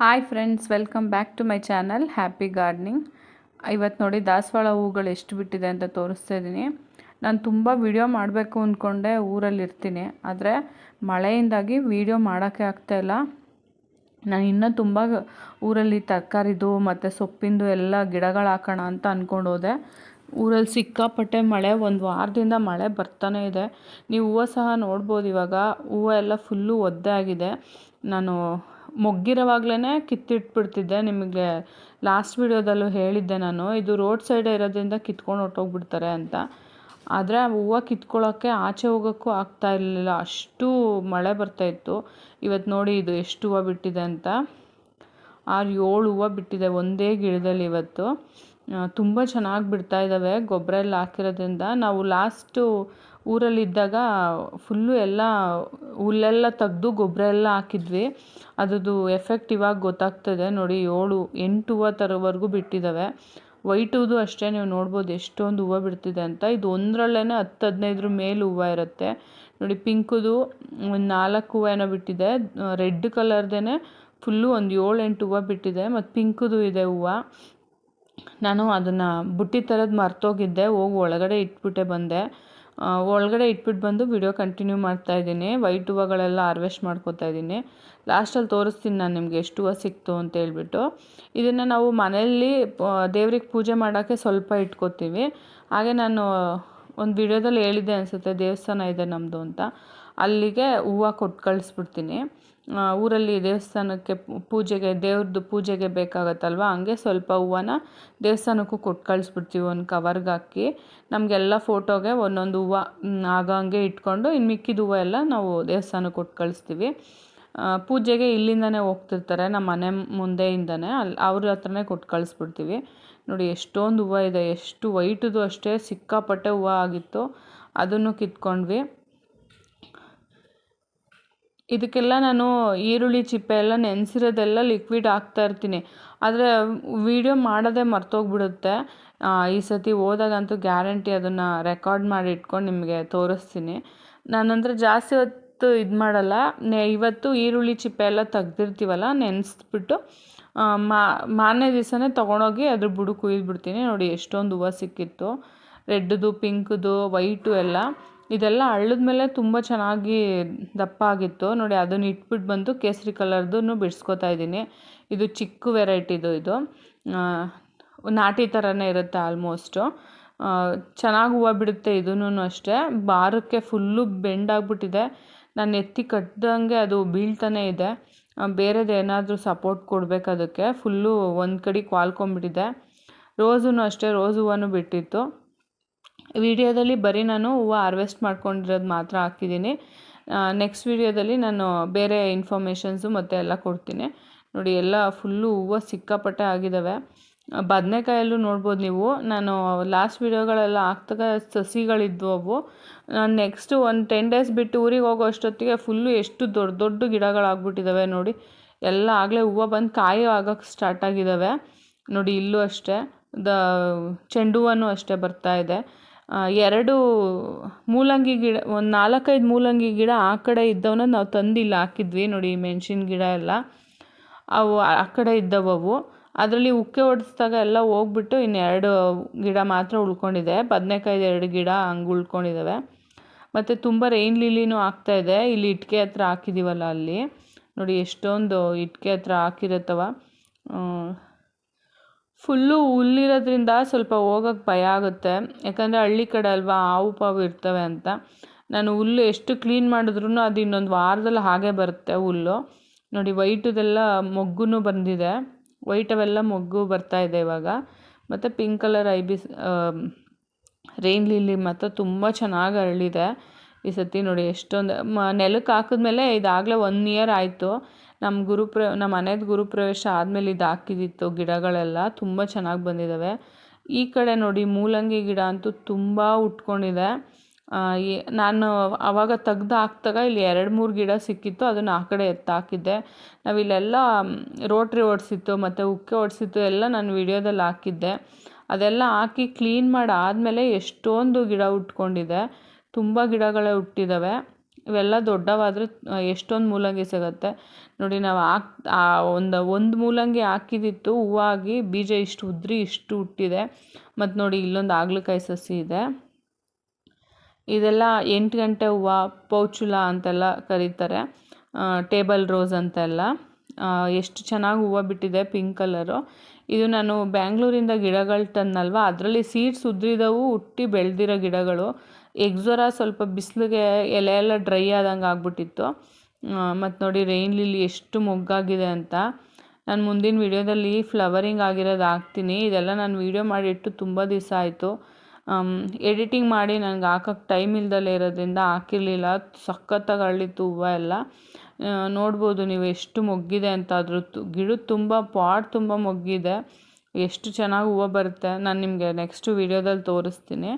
Hi friends welcome back to my channel happy gardening ಇವತ್ತು ನೋಡಿ ದಾಸವಾಳ ಹೂಗಳು ಎಷ್ಟು ಬಿಟ್ಟಿದೆ ಅಂತ ತೋರಿಸ್ತಾ ಇದ್ದೀನಿ. ನಾನು ತುಂಬ ವಿಡಿಯೋ ಮಾಡಬೇಕು ಅಂದ್ಕೊಂಡೆ ಊರಲ್ಲಿ ಇರ್ತೀನಿ. ಆದರೆ ಮಳೆಯಿಂದಾಗಿ ವಿಡಿಯೋ ಮಾಡೋಕ್ಕೆ ಆಗ್ತಾಯಿಲ್ಲ ನಾನು ಇನ್ನೂ ತುಂಬ ಊರಲ್ಲಿ ತರಕಾರಿದು ಮತ್ತು ಸೊಪ್ಪಿಂದು ಎಲ್ಲ ಗಿಡಗಳು ಹಾಕೋಣ ಅಂತ ಅಂದ್ಕೊಂಡು ಹೋದೆ. ಊರಲ್ಲಿ ಸಿಕ್ಕಾಪಟ್ಟೆ ಮಳೆ, ಒಂದು ವಾರದಿಂದ ಮಳೆ ಬರ್ತಾನೆ ಇದೆ. ನೀವು ಹೂವು ಸಹ ನೋಡ್ಬೋದು ಇವಾಗ. ಹೂವು ಎಲ್ಲ ಫುಲ್ಲು ಒದ್ದೆ ಆಗಿದೆ. ನಾನು ಮೊಗ್ಗಿರೋವಾಗ್ಲೇ ಕಿತ್ತಿಟ್ಬಿಡ್ತಿದ್ದೆ. ನಿಮಗೆ ಲಾಸ್ಟ್ ವೀಡಿಯೋದಲ್ಲೂ ಹೇಳಿದ್ದೆ ನಾನು. ಇದು ರೋಡ್ ಸೈಡೇ ಇರೋದ್ರಿಂದ ಕಿತ್ಕೊಂಡು ಹೊರ್ಟೋಗ್ಬಿಡ್ತಾರೆ ಅಂತ. ಆದರೆ ಹೂವು ಕಿತ್ಕೊಳ್ಳೋಕ್ಕೆ ಆಚೆ ಹೋಗೋಕ್ಕೂ ಆಗ್ತಾ ಇರಲಿಲ್ಲ. ಅಷ್ಟು ಮಳೆ ಬರ್ತಾಯಿತ್ತು ಇವತ್ತು ನೋಡಿ ಇದು ಎಷ್ಟು ಹೂವು ಬಿಟ್ಟಿದೆ ಅಂತ. ಆರು ಏಳು ಹೂವು ಬಿಟ್ಟಿದೆ ಒಂದೇ ಗಿಡದಲ್ಲಿ ಇವತ್ತು. ತುಂಬ ಚೆನ್ನಾಗಿ ಬಿಡ್ತಾ ಇದ್ದಾವೆ ಗೊಬ್ಬರ ಎಲ್ಲ ಹಾಕಿರೋದ್ರಿಂದ ನಾವು ಲಾಸ್ಟು ಊರಲ್ಲಿದ್ದಾಗ ಫುಲ್ಲು ಎಲ್ಲ ಹುಲ್ಲೆಲ್ಲ ತೆಗ್ದು ಗೊಬ್ಬರ ಎಲ್ಲ ಹಾಕಿದ್ವಿ. ಅದ್ರದ್ದು ಎಫೆಕ್ಟ್ ಇವಾಗ ಗೊತ್ತಾಗ್ತದೆ. ನೋಡಿ, ಏಳು ಎಂಟು ಹೂವು ಥರವರೆಗೂ ಬಿಟ್ಟಿದ್ದಾವೆ ವೈಟ್ ಹೂದು ಅಷ್ಟೇ ನೀವು ನೋಡ್ಬೋದು ಎಷ್ಟೊಂದು ಹೂವು ಬಿಡ್ತಿದೆ ಅಂತ. ಇದು ಒಂದರಲ್ಲೇ ಹತ್ತು ಹದಿನೈದರ ಮೇಲೆ ಹೂವು ಇರುತ್ತೆ. ನೋಡಿ, ಪಿಂಕುದು ಒಂದು ನಾಲ್ಕು ಹೂವು ಏನೋ ಬಿಟ್ಟಿದೆ. ರೆಡ್ ಕಲರ್ದೇ ಫುಲ್ಲು ಒಂದು ಏಳು, ಎಂಟು ಹೂವು ಬಿಟ್ಟಿದೆ. ಮತ್ತು ಪಿಂಕುದು ಇದೆ ಹೂವು. ನಾನು ಅದನ್ನು ಬುಟ್ಟಿ ಥರದ್ದು ಮರ್ತೋಗಿದ್ದೆ ಹೋಗಿ ಒಳಗಡೆ ಇಟ್ಬಿಟ್ಟೆ ಬಂದೆ. ಒಳಗಡೆ ಇಟ್ಬಿಟ್ಟು ಬಂದು ವಿಡಿಯೋ ಕಂಟಿನ್ಯೂ ಮಾಡ್ತಾಯಿದ್ದೀನಿ ವೈಟ್ ಹೂವುಗಳೆಲ್ಲ ಹಾರ್ವೆಸ್ಟ್ ಮಾಡ್ಕೋತಾ ಇದ್ದೀನಿ. ಲಾಸ್ಟಲ್ಲಿ ತೋರಿಸ್ತೀನಿ ನಾನು ನಿಮಗೆ ಎಷ್ಟು ಹೂವು ಸಿಕ್ತು ಅಂತ ಹೇಳ್ಬಿಟ್ಟು. ಇದನ್ನು ನಾವು ಮನೆಯಲ್ಲಿ ದೇವ್ರಿಗೆ ಪೂಜೆ ಮಾಡೋಕ್ಕೆ ಸ್ವಲ್ಪ ಇಟ್ಕೋತೀವಿ. ಹಾಗೆ ನಾನು ಒಂದು ವಿಡಿಯೋದಲ್ಲಿ ಹೇಳಿದ್ದೆ ಅನಿಸುತ್ತೆ ದೇವಸ್ಥಾನ ಇದೆ ನಮ್ಮದು ಅಂತ. ಅಲ್ಲಿಗೆ ಹೂವು ಕೊಟ್ಟು ಕಳಿಸ್ಬಿಡ್ತೀನಿ. ಊರಲ್ಲಿ ದೇವಸ್ಥಾನಕ್ಕೆ ಪೂಜೆಗೆ ದೇವ್ರದ್ದು ಪೂಜೆಗೆ ಬೇಕಾಗತ್ತಲ್ವ? ಹಂಗೆ ಸ್ವಲ್ಪ ಹೂವನ್ನ ದೇವಸ್ಥಾನಕ್ಕೂ ಕೊಟ್ಟು ಕಳಿಸ್ಬಿಡ್ತೀವಿ, ಒಂದು ಕವರ್ಗೆ ಹಾಕಿ. ನಮಗೆಲ್ಲ ಫೋಟೋಗೆ ಒಂದೊಂದು ಹೂವು ಆಗಂಗೆ ಇಟ್ಕೊಂಡು ಇನ್ನು ಮಿಕ್ಕಿದ ಹೂವು ಎಲ್ಲ ನಾವು ದೇವಸ್ಥಾನಕ್ಕೆ ಕೊಟ್ಟು ಕಳಿಸ್ತೀವಿ. ಪೂಜೆಗೆ ಇಲ್ಲಿಂದನೇ ಹೋಗ್ತಿರ್ತಾರೆ ನಮ್ಮ ಮನೆ ಮುಂದೆಯಿಂದನೇ ಅಲ್ಲಿ ಅವ್ರ ಹತ್ರನೇ ಕೊಟ್ಟು ಕಳಿಸ್ಬಿಡ್ತೀವಿ. ನೋಡಿ, ಎಷ್ಟೊಂದು ಹೂವು ಇದೆ, ಎಷ್ಟು ವೈಟದು ಅಷ್ಟೇ, ಸಿಕ್ಕಾಪಟ್ಟೆ ಹೂವು ಆಗಿತ್ತು. ಅದನ್ನು ಕಿತ್ಕೊಂಡ್ವಿ. ಇದಕ್ಕೆಲ್ಲ ನಾನು ಈರುಳ್ಳಿ, ಚಿಪ್ಪೆ ಎಲ್ಲ ನೆನೆಸಿರೋದೆಲ್ಲ ಲಿಕ್ವಿಡ್ ಹಾಕ್ತಾ ಇರ್ತೀನಿ. ಆದರೆ ವೀಡಿಯೋ ಮಾಡೋದೇ ಮರ್ತೋಗ್ಬಿಡುತ್ತೆ. ಈ ಸತಿ ಹೋದಾಗಂತೂ ಗ್ಯಾರಂಟಿ ಅದನ್ನು ರೆಕಾರ್ಡ್ ಮಾಡಿ ಇಟ್ಕೊಂಡು ನಿಮಗೆ ತೋರಿಸ್ತೀನಿ. ನಾನಂದರೆ ಜಾಸ್ತಿ ಹೊತ್ತು ಇದು ಮಾಡಲ್ಲ. ನೆ, ಇವತ್ತು ಈರುಳ್ಳಿ, ಚಿಪ್ಪೆ ಎಲ್ಲ ತೆಗ್ದಿರ್ತೀವಲ್ಲ, ನೆನೆಸ್ಬಿಟ್ಟು ಮಾರನೇ ದಿವಸನೇ ತೊಗೊಂಡೋಗಿ ಅದ್ರ ಬುಡ ಕುಯ್ದುಬಿಡ್ತೀನಿ. ನೋಡಿ, ಎಷ್ಟೊಂದು ಹೂವು ಸಿಕ್ಕಿತ್ತು. ರೆಡ್ದು ಪಿಂಕ್ದು ವೈಟು ಎಲ್ಲ. ಇದೆಲ್ಲ ಅಳ್ಳದ ಮೇಲೆ ತುಂಬ ಚೆನ್ನಾಗಿ ದಪ್ಪ ಆಗಿತ್ತು ನೋಡಿ, ಅದನ್ನು ಇಟ್ಬಿಟ್ಟು ಬಂದು ಕೇಸರಿ ಕಲರ್ದು ಬಿಡಿಸ್ಕೊತಾ ಇದ್ದೀನಿ. ಇದು ಚಿಕ್ಕ ವೆರೈಟಿದು ಇದು. ನಾಟಿ ಥರನೇ ಇರುತ್ತೆ ಆಲ್ಮೋಸ್ಟು ಚೆನ್ನಾಗಿ ಹೂವು ಬಿಡುತ್ತೆ ಇದೂ ಅಷ್ಟೇ. ಭಾರಕ್ಕೆ ಫುಲ್ಲು ಬೆಂಡಾಗ್ಬಿಟ್ಟಿದೆ ನಾನು ಎತ್ತಿ ಕಟ್ಟಿದಂಗೆ ಅದು ಬೀಳ್ತಾನೆ ಇದೆ. ಬೇರೆದು ಏನಾದರೂ ಸಪೋರ್ಟ್ ಕೊಡಬೇಕು ಅದಕ್ಕೆ. ಫುಲ್ಲು ಒಂದು ಕಡೆ ಕ್ವಾಲ್ಕೊಂಬಿಟ್ಟಿದೆ ರೋಸೂ ಅಷ್ಟೇ ರೋಸ್ ಹೂವನ್ನು ಬಿಟ್ಟಿತ್ತು. ವಿಡಿಯೋದಲ್ಲಿ ಬರೀ ನಾನು ಹೂವು ಹಾರ್ವೆಸ್ಟ್ ಮಾಡ್ಕೊಂಡಿರೋದು ಮಾತ್ರ ಹಾಕಿದ್ದೀನಿ. ನೆಕ್ಸ್ಟ್ ವಿಡಿಯೋದಲ್ಲಿ ನಾನು ಬೇರೆ ಇನ್ಫಾರ್ಮೇಷನ್ಸು ಮತ್ತು ಎಲ್ಲ ಕೊಡ್ತೀನಿ. ನೋಡಿ, ಎಲ್ಲ ಫುಲ್ಲು ಹೂವು ಸಿಕ್ಕಾಪಟ್ಟೆ ಆಗಿದ್ದಾವೆ ಬದನೆಕಾಯಲ್ಲೂ ನೋಡ್ಬೋದು ನೀವು. ನಾನು ಲಾಸ್ಟ್ ವೀಡಿಯೋಗಳೆಲ್ಲ ಹಾಕ್ದಾಗ ಸಸಿಗಳಿದ್ವು ಅವು. ನಾನು ನೆಕ್ಸ್ಟು ಒಂದು ಟೆನ್ ಡೇಸ್ ಬಿಟ್ಟು ಊರಿಗೆ ಹೋಗೋ ಅಷ್ಟೊತ್ತಿಗೆ ಫುಲ್ಲು ಎಷ್ಟು ದೊಡ್ಡ ದೊಡ್ಡ ಗಿಡಗಳಾಗ್ಬಿಟ್ಟಿದ್ದಾವೆ ನೋಡಿ. ಎಲ್ಲ ಆಗಲೇ ಹೂವು ಬಂದು ಕಾಯಿ ಆಗೋಕ್ಕೆ ಸ್ಟಾರ್ಟ್ ಆಗಿದ್ದಾವೆ ನೋಡಿ, ಇಲ್ಲೂ ಅಷ್ಟೇ. ದ, ಚೆಂಡು ಅಷ್ಟೇ ಬರ್ತಾ ಇದೆ. ಎರಡು ಮೂಲಂಗಿ ಗಿಡ, ಒಂದು ನಾಲ್ಕೈದು ಮೂಲಂಗಿ ಗಿಡ ಆ ಕಡೆ ಇದ್ದವನ್ನ ನಾವು ತಂದಿಲ್ಲ, ಹಾಕಿದ್ವಿ ನೋಡಿ ಮೆಣಸಿನ ಗಿಡ ಎಲ್ಲ. ಅವು ಆ ಕಡೆ ಇದ್ದವವು ಅದರಲ್ಲಿ ಉಕ್ಕೆ ಹೊಡೆಸ್ದಾಗ ಎಲ್ಲ ಹೋಗ್ಬಿಟ್ಟು ಇನ್ನೆರಡು ಗಿಡ ಮಾತ್ರ ಉಳ್ಕೊಂಡಿದೆ. ಬದನೆಕಾಯ್ದು ಎರಡು ಗಿಡ ಹಂಗೆ ಉಳ್ಕೊಂಡಿದ್ದಾವೆ ಮತ್ತು ತುಂಬ ರೈನ್ ಲಿಲಿನೂ ಆಗ್ತಾಯಿದೆ ಇಲ್ಲಿ ಇಟ್ಕೆ ಹತ್ರ ಹಾಕಿದ್ದೀವಲ್ಲ ಅಲ್ಲಿ. ನೋಡಿ ಎಷ್ಟೊಂದು ಇಟ್ಕೆ ಹತ್ರ ಹಾಕಿರತ್ತವ. ಫುಲ್ಲು ಹುಲ್ಲಿರೋದ್ರಿಂದ ಸ್ವಲ್ಪ ಹೋಗೋಕ್ಕೆ ಭಯ ಆಗುತ್ತೆ. ಯಾಕಂದರೆ ಹಳ್ಳಿ ಕಡೆ ಅಲ್ವಾ ಹಾವು ಪಾವು ಇರ್ತವೆ ಅಂತ. ನಾನು ಹುಲ್ಲು ಎಷ್ಟು ಕ್ಲೀನ್ ಮಾಡಿದ್ರೂ ಅದು ಇನ್ನೊಂದು ವಾರದಲ್ಲಿ ಹಾಗೆ ಬರುತ್ತೆ ಹುಲ್ಲು. ನೋಡಿ, ವೈಟದೆಲ್ಲ ಮೊಗ್ಗು ಬಂದಿದೆ. ವೈಟ್ ಅವೆಲ್ಲ ಮೊಗ್ಗು ಬರ್ತಾ ಇದೆ ಇವಾಗ. ಮತ್ತು ಪಿಂಕ್ ಕಲರ್ ಐಬಿಸ್ ರೈನ್ ಲಿಲ್ಲಿ ಮತ್ತು ತುಂಬ ಚೆನ್ನಾಗಿ ಅರಳಿದೆ. ಈ ಸತಿ ನೋಡಿ, ಎಷ್ಟೊಂದು, ಮ ನೆಲಕ್ಕೆ ಹಾಕಿದ್ಮೇಲೆ ಇದಾಗಲೇ ಒನ್ ಇಯರ್ ಆಯಿತು. ನಮ್ಮ ಗುರುಪ್ರ ನಮ್ಮ ಮನೆದು ಗುರುಪ್ರವೇಶ ಆದಮೇಲೆ ಇದು ಹಾಕಿದ್ದಿತ್ತು ಗಿಡಗಳೆಲ್ಲ ತುಂಬ ಚೆನ್ನಾಗಿ ಬಂದಿದ್ದಾವೆ ಈ ಕಡೆ ನೋಡಿ ಮೂಲಂಗಿ ಗಿಡ ಅಂತೂ ತುಂಬ ಉಟ್ಕೊಂಡಿದೆ. ನಾನು ಆವಾಗ ತೆಗ್ದು ಹಾಕ್ದಾಗ ಇಲ್ಲಿ ಎರಡು ಮೂರು ಗಿಡ ಸಿಕ್ಕಿತ್ತು, ಅದನ್ನು ಆ ಕಡೆ ಎತ್ತಾಕಿದ್ದೆ ನಾವಿಲ್ಲೆಲ್ಲ ರೋಟ್ರಿ ಓಡಿಸಿತ್ತು, ಮತ್ತು ಉಕ್ಕೆ ಓಡಿಸಿತ್ತು, ಎಲ್ಲ ನಾನು ವಿಡಿಯೋದಲ್ಲಿ ಹಾಕಿದ್ದೆ. ಅದೆಲ್ಲ ಹಾಕಿ ಕ್ಲೀನ್ ಮಾಡಿ ಆದಮೇಲೆ ಎಷ್ಟೊಂದು ಗಿಡ ಉಟ್ಕೊಂಡಿದೆ. ತುಂಬ ಗಿಡಗಳೇ ಹುಟ್ಟಿದ್ದಾವೆ ಇವೆಲ್ಲ ದೊಡ್ಡವಾದರೆ ಎಷ್ಟೊಂದು ಮೂಲಂಗಿ ಸಿಗುತ್ತೆ. ನೋಡಿ, ನಾವು ಹಾಕ್ ಒಂದು ಒಂದು ಮೂಲಂಗಿ ಹಾಕಿದಿತ್ತು, ಹೂವಾಗಿ ಬೀಜ ಇಷ್ಟು ಉದ್ರಿ, ಇಷ್ಟು ಹುಟ್ಟಿದೆ. ಮತ್ತು ನೋಡಿ, ಇಲ್ಲೊಂದು ಆಗ್ಲಕಾಯಿ ಸಸಿ ಇದೆ. ಇದೆಲ್ಲ ಎಂಟು ಗಂಟೆ ಹೂವು, ಪೌಚುಲ ಅಂತೆಲ್ಲ ಕರೀತಾರೆ. ಟೇಬಲ್ ರೋಸ್ ಅಂತೆಲ್ಲ. ಎಷ್ಟು ಚೆನ್ನಾಗಿ ಹೂವು ಬಿಟ್ಟಿದೆ ಪಿಂಕ್ ಕಲರು. ಇದು ನಾನು ಬ್ಯಾಂಗ್ಳೂರಿಂದ ಗಿಡಗಳು ತಂದಲ್ವ ಅದರಲ್ಲಿ ಸೀಡ್ಸ್ ಉದ್ರಿದವು, ಹುಟ್ಟಿ ಬೆಳೆದಿರೋ ಗಿಡಗಳು. ಎಕ್ಸೋರ ಸ್ವಲ್ಪ ಬಿಸಿಲಿಗೆ ಎಲೆ ಎಲ್ಲ ಡ್ರೈ ಆದಂಗೆ ಆಗ್ಬಿಟ್ಟಿತ್ತು. ಮತ್ತು ನೋಡಿ ರೈನ್ ಲಿಲ್ಲಿ ಎಷ್ಟು ಮೊಗ್ಗಾಗಿದೆ ಅಂತ. ನಾನು ಮುಂದಿನ ವೀಡಿಯೋದಲ್ಲಿ ಫ್ಲವರಿಂಗ್ ಆಗಿರೋದು ಹಾಕ್ತೀನಿ. ಇದೆಲ್ಲ ನಾನು ವೀಡಿಯೋ ಮಾಡಿಟ್ಟು ತುಂಬ ದಿವಸ ಆಯಿತು. ಎಡಿಟಿಂಗ್ ಮಾಡಿ ನನಗೆ ಹಾಕೋಕ್ಕೆ ಟೈಮ್ ಇಲ್ದಲೇ ಇರೋದ್ರಿಂದ ಹಾಕಿರಲಿಲ್ಲ. ಸಖತ್ತಾಗಿ ಅರಳಿತ್ತು ಹೂವು ಎಲ್ಲ. ನೋಡ್ಬೋದು ನೀವು ಎಷ್ಟು ಮೊಗ್ಗಿದೆ ಅಂತ ಅದ್ರ ಗಿಡ ಗಿಡದ ತುಂಬ ಪಾಟ್ ತುಂಬ ಮೊಗ್ಗಿದೆ. ಎಷ್ಟು ಚೆನ್ನಾಗಿ ಹೂವು ಬರುತ್ತೆ. ನಾನು ನಿಮಗೆ ನೆಕ್ಸ್ಟು ವಿಡಿಯೋದಲ್ಲಿ ತೋರಿಸ್ತೀನಿ.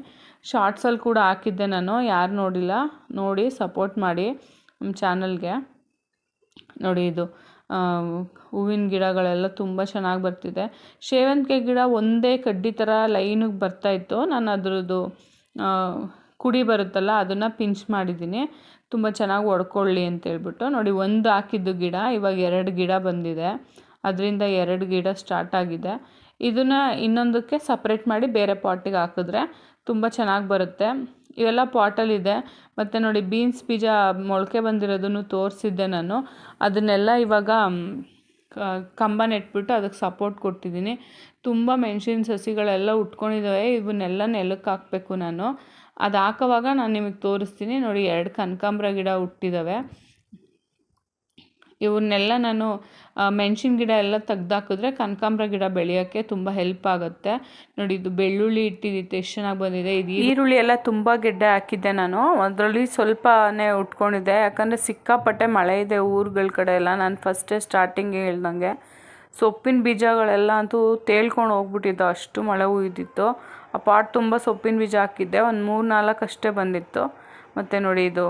ಶಾರ್ಟ್ಸಲ್ಲಿ ಕೂಡ ಹಾಕಿದ್ದೆ ನಾನು. ಯಾರು ನೋಡಿಲ್ಲ, ನೋಡಿ ಸಪೋರ್ಟ್ ಮಾಡಿ ನಮ್ಮ ಚಾನಲ್ಗೆ. ನೋಡಿ ಇದು ಹೂವಿನ ಗಿಡಗಳೆಲ್ಲ ತುಂಬ ಚೆನ್ನಾಗಿ ಬರ್ತಿದೆ. ಸೇವಂತಿಗೆ ಗಿಡ ಒಂದೇ ಕಡ್ಡಿ ಥರ ಲೈನಿಗೆ ಬರ್ತಾಯಿತ್ತು ನಾನು ಅದ್ರದ್ದು ಕುಡಿ ಬರುತ್ತಲ್ಲ, ಅದನ್ನು ಪಿಂಚ್ ಮಾಡಿದ್ದೀನಿ. ತುಂಬ ಚೆನ್ನಾಗಿ ಒಡ್ಕೊಳ್ಳಿ ಅಂತೇಳ್ಬಿಟ್ಟು ನೋಡಿ, ಒಂದು ಹಾಕಿದ್ದು ಗಿಡ, ಇವಾಗ ಎರಡು ಗಿಡ ಬಂದಿದೆ. ಅದರಿಂದ ಎರಡು ಗಿಡ ಸ್ಟಾರ್ಟ್ ಆಗಿದೆ. ಇದನ್ನು ಇನ್ನೊಂದಕ್ಕೆ ಸಪ್ರೇಟ್ ಮಾಡಿ ಬೇರೆ ಪಾಟಿಗೆ ಹಾಕಿದ್ರೆ ತುಂಬ ಚೆನ್ನಾಗಿ ಬರುತ್ತೆ. ಇವೆಲ್ಲ ಪಾಟಲ್ಲಿದೆ ಮತ್ತು ನೋಡಿ ಬೀನ್ಸ್ ಬೀಜ ಮೊಳಕೆ ಬಂದಿರೋದನ್ನು ತೋರಿಸಿದ್ದೆ ನಾನು. ಅದನ್ನೆಲ್ಲ ಇವಾಗ ಕಂಬ ನೆಟ್ಬಿಟ್ಟು ಅದಕ್ಕೆ ಸಪೋರ್ಟ್ ಕೊಟ್ಟಿದ್ದೀನಿ. ತುಂಬ ಮೆಣಸಿನ ಸಸಿಗಳೆಲ್ಲ ಉಟ್ಕೊಂಡಿದ್ದಾವೆ ಇವನ್ನೆಲ್ಲ ನೆಲಕ್ಕೆ ಹಾಕಬೇಕು ನಾನು. ಅದು ಹಾಕೋವಾಗ ನಾನು ನಿಮಗೆ ತೋರಿಸ್ತೀನಿ. ನೋಡಿ, ಎರಡು ಕನಕಾಂಬ್ರ ಗಿಡ ಹುಟ್ಟಿದ್ದಾವೆ ಇವನ್ನೆಲ್ಲ ನಾನು ಮೆಣಸಿನ ಗಿಡ ಎಲ್ಲ ತೆಗ್ದಾಕಿದ್ರೆ ಕನಕಾಂಬ್ರ ಗಿಡ ಬೆಳೆಯೋಕ್ಕೆ ತುಂಬ ಹೆಲ್ಪ್ ಆಗುತ್ತೆ. ನೋಡಿ, ಇದು ಬೆಳ್ಳುಳ್ಳಿ ಇಟ್ಟಿದ್ದಿತ್ತು ಎಷ್ಟು ಚೆನ್ನಾಗಿ ಬಂದಿದೆ. ಇದು ಈರುಳ್ಳಿ. ಎಲ್ಲ ತುಂಬ ಗೆಡ್ಡೆ ಹಾಕಿದ್ದೆ ನಾನು. ಅದರಲ್ಲಿ ಸ್ವಲ್ಪನೇ ಉಟ್ಕೊಂಡಿದ್ದೆ. ಯಾಕಂದರೆ ಸಿಕ್ಕಾಪಟ್ಟೆ ಮಳೆ ಇದೆ ಊರುಗಳ ಕಡೆ ಎಲ್ಲ. ನಾನು ಫಸ್ಟೇ ಸ್ಟಾರ್ಟಿಂಗ್ ಹೇಳ್ದಂಗೆ. ಸೊಪ್ಪಿನ ಬೀಜಗಳೆಲ್ಲ ಅಂತೂ ತೇಳ್ಕೊಂಡು ಹೋಗ್ಬಿಟ್ಟಿದ್ದು. ಅಷ್ಟು ಮಳೆ ಹುಯ್ದಿತ್ತು. ಆ ಪಾಟ್ ತುಂಬ ಸೊಪ್ಪಿನ ಬೀಜ ಹಾಕಿದ್ದೆ. ಒಂದು ಮೂರು ನಾಲ್ಕು ಅಷ್ಟೇ ಬಂದಿತ್ತು. ಮತ್ತು ನೋಡಿ ಇದು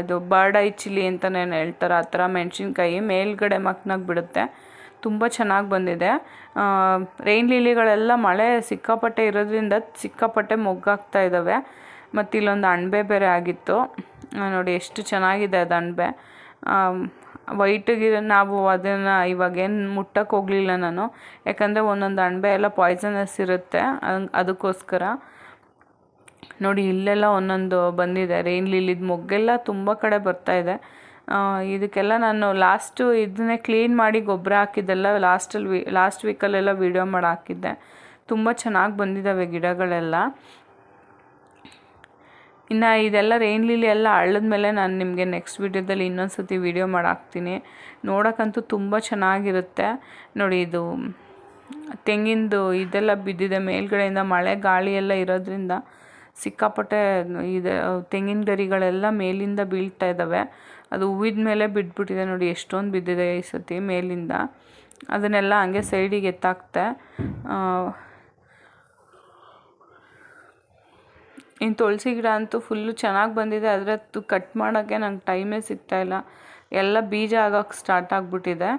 ಇದು ಬರ್ಡ್ ಚಿಲ್ಲಿ ಅಂತಲೇ ಹೇಳ್ತಾರೆ. ಆ ಥರ ಮೆಣಸಿನ್ಕಾಯಿ ಮೇಲ್ಗಡೆ ಮಕ್ನಾಗಿ ಬಿಡುತ್ತೆ. ತುಂಬ ಚೆನ್ನಾಗಿ ಬಂದಿದೆ. ರೈನ್ ಲಿಲಿಗಳೆಲ್ಲ ಮಳೆ ಸಿಕ್ಕಾಪಟ್ಟೆ ಇರೋದ್ರಿಂದ ಸಿಕ್ಕಾಪಟ್ಟೆ ಮೊಗ್ಗಾಗ್ತಾ ಇದ್ದಾವೆ ಮತ್ತು ಇಲ್ಲೊಂದು ಅಣಬೆ ಬೇರೆ ಆಗಿತ್ತು. ನೋಡಿ ಎಷ್ಟು ಚೆನ್ನಾಗಿದೆ ಅದು ಅಣಬೆ. ವೈಟಿಗೆ ನಾವು ಅದನ್ನು ಇವಾಗೇನು ಮುಟ್ಟಕ್ಕೆ ಹೋಗಲಿಲ್ಲ ನಾನು. ಯಾಕಂದರೆ ಒಂದೊಂದು ಅಣಬೆ ಎಲ್ಲ ಪಾಯ್ಸನಸ್ ಇರುತ್ತೆ. ಅದಕ್ಕೋಸ್ಕರ. ನೋಡಿ, ಇಲ್ಲೆಲ್ಲ ಒಂದೊಂದು ಬಂದಿದೆ. ರೈನ್ ಲಿಲಿದ್ ಮೊಗ್ಗೆಲ್ಲ ತುಂಬ ಕಡೆ ಬರ್ತಾ ಇದೆ. ಇದಕ್ಕೆಲ್ಲ ನಾನು ಲಾಸ್ಟು ಇದನ್ನೇ ಕ್ಲೀನ್ ಮಾಡಿ ಗೊಬ್ಬರ ಹಾಕಿದ್ದೆಲ್ಲ ಲಾಸ್ಟಲ್ಲಿ ವಿ ಲಾಸ್ಟ್ ವೀಕಲ್ಲೆಲ್ಲ ವೀಡಿಯೋ ಮಾಡಿ ಹಾಕಿದ್ದೆ. ತುಂಬ ಚೆನ್ನಾಗಿ ಬಂದಿದ್ದಾವೆ ಗಿಡಗಳೆಲ್ಲ. ಇನ್ನು ಇದೆಲ್ಲ ರೈನ್ ಲಿಲಿ ಎಲ್ಲ ಅಳ್ಳದ್ಮೇಲೆ ನಾನು ನಿಮಗೆ ನೆಕ್ಸ್ಟ್ ವೀಡಿಯೋದಲ್ಲಿ ಇನ್ನೊಂದು ಸತಿ ವೀಡಿಯೋ ಮಾಡಾಕ್ತೀನಿ. ನೋಡೋಕ್ಕಂತೂ ತುಂಬ ಚೆನ್ನಾಗಿರುತ್ತೆ. ನೋಡಿ ಇದು, ತೆಂಗಿಂದು ಇದೆಲ್ಲ ಬಿದ್ದಿದೆ. ಮೇಲ್ಗಡೆಯಿಂದ ಮಳೆ ಗಾಳಿ ಎಲ್ಲ ಇರೋದ್ರಿಂದ ಸಿಕ್ಕಾಪಟ್ಟೆ ಇದೆ, ತೆಂಗಿನ ಗರಿಗಳೆಲ್ಲ ಮೇಲಿಂದ ಬೀಳ್ತಾ ಇದ್ದಾವೆ ಅದು ಹೂವಿದ ಮೇಲೆ ಬಿದ್ದುಬಿಟ್ಟಿದೆ ನೋಡಿ, ಎಷ್ಟೊಂದು ಬಿದ್ದಿದೆ ಈ ಸತಿ ಮೇಲಿಂದ. ಅದನ್ನೆಲ್ಲ ಹಂಗೆ ಸೈಡಿಗೆ ಎತ್ತಾಕ್ತೆ ಆ, ಇನ್ನು ತುಳಸಿ ಗಿಡ ಅಂತೂ ಫುಲ್ಲು ಚೆನ್ನಾಗಿ ಬಂದಿದೆ. ಆದರೆ ಅದು ಕಟ್ ಮಾಡೋಕ್ಕೆ ನಂಗೆ ಟೈಮೇ ಸಿಗ್ತಾಯಿಲ್ಲ ಎಲ್ಲ ಬೀಜ ಆಗೋಕ್ಕೆ ಸ್ಟಾರ್ಟ್ ಆಗಿಬಿಟ್ಟಿದೆ.